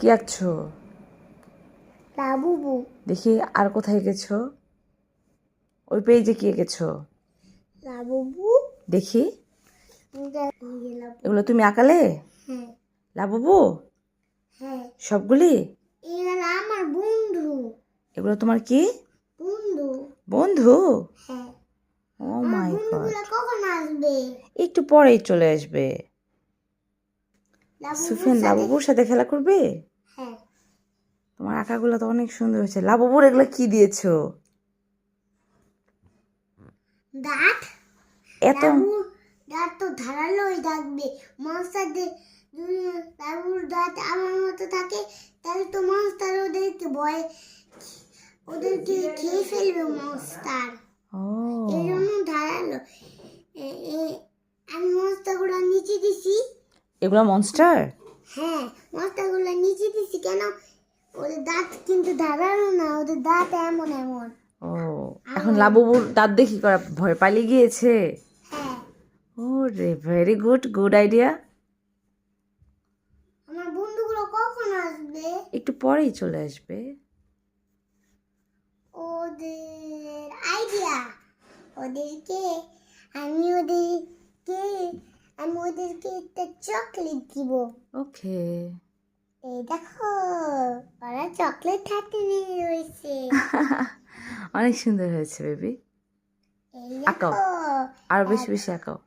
কি আঁকছো? লাবুবু। দেখি আর কোথায় গেছো ওই পেজে কি এঁকেছো? লাবুবু। দেখি। গেলাম এগুলো তুমি আঁকালে? হ্যাঁ। লাবুবু? হ্যাঁ। সবগুলি? আমার বন্ধু। এগুলো তোমার কি? বন্ধু। বন্ধু? হ্যাঁ। ও মাই গড কখন আসবে? একটু পরেই চলে আসবে। সুফিয়ান সাথে- লাবুবুর সাথে খেলা করবে? তোমার আঁকাগুলো তো অনেক সুন্দর হয়েছে। লাবুবুর এগুলো কি দিয়েছ? দাঁত? এত দাঁত তো ধারালোই থাকবে। দাঁত আমার মতো থাকে তাহলে তো মনস্টার ওদেরকে ভয় ওদেরকে খেয়ে ফেলবে মনস্টার ও। এই জন্য ধারালো। আমি মনস্টারগুলো নিচে দিছি। এগুলো মনস্টার হ্যাঁ দিছি কেন ওদের দাঁত কিন্তু ধারালো না ওদের দাঁত এমন এমন। ও এখন লাবুবুর দাঁত দেখি করা ভয় পালিয়ে গিয়েছে? ও রে ভেরি গুড গুড আইডিয়া আমার বন্ধুগুলো কখন আসবে? একটু পরেই চলে আসবে। ওদের আইডিয়া ওদেরকে আমি ওদেরকে আমি ওদেরকে একটা চকলেট দিব। ওকে এই দেখো ওরা চকলেট হাতে নিয়ে রয়েছে। অনেক সুন্দর হয়েছে বেবি আঁকাও। আরও বেশি বেশি আঁকাও।